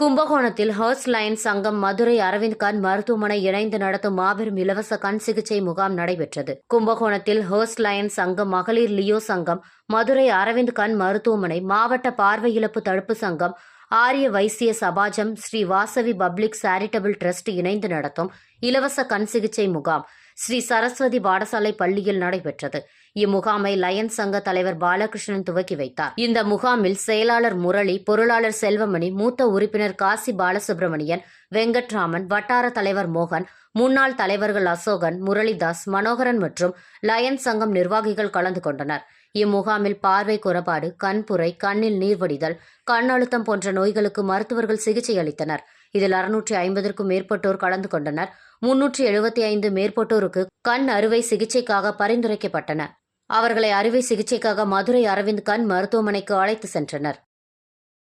கும்பகோணத்தில் hertz line சங்கம் மதுரை அரவிந்த் கண் மருத்துவமனை இணைந்து நடத்தும் மாபெரும் இலவச கண் சிகிச்சை முகாம் நடைபெற்றது. கும்பகோணத்தில் ஹர்ஸ் லைன் சங்கம் மகளிர் லியோ சங்கம் மதுரை அரவிந்த் கண் மருத்துவமனை மாவட்ட பார்வை இழப்பு தடுப்பு சங்கம் Arya Vysya Samajam Sri Vasavi public charitable trust இணைந்து நடத்தும் இலவச கண் சிகிச்சை முகாம். ஸ்ரீ சரஸ்வதி பாடசாலை பள்ளியில் நடைபெற்றது. இம்முகாமை லயன்ஸ் சங்க தலைவர் பாலகிருஷ்ணன் துவக்கி வைத்தார். இந்த முகாமில் செயலாளர் முரளி பொருளாளர் செல்வமணி மூத்த உறுப்பினர் காசி பாலசுப்ரமணியன் வெங்கட்ராமன் வட்டார தலைவர் மோகன் முன்னாள் தலைவர்கள் அசோகன் முரளிதாஸ் மனோகரன் மற்றும் லயன்ஸ் சங்கம் நிர்வாகிகள் கலந்து கொண்டனர். இம்முகாமில் பார்வை குறைபாடு கண்புரை கண்ணில் நீர்வடிதல் கண் அழுத்தம் போன்ற நோய்களுக்கு மருத்துவர்கள் சிகிச்சை அளித்தனர். இதில் அறுநூற்றி ஐம்பதற்கும் மேற்பட்டோர் கலந்து கொண்டனர். முன்னூற்றி எழுபத்தி ஐந்து மேற்பட்டோருக்கு கண் அறுவை சிகிச்சைக்காக பரிந்துரைக்கப்பட்டன. அவர்களை அறுவை சிகிச்சைக்காக மதுரை அரவிந்த் கண் மருத்துவமனைக்கு அழைத்து சென்றனர்.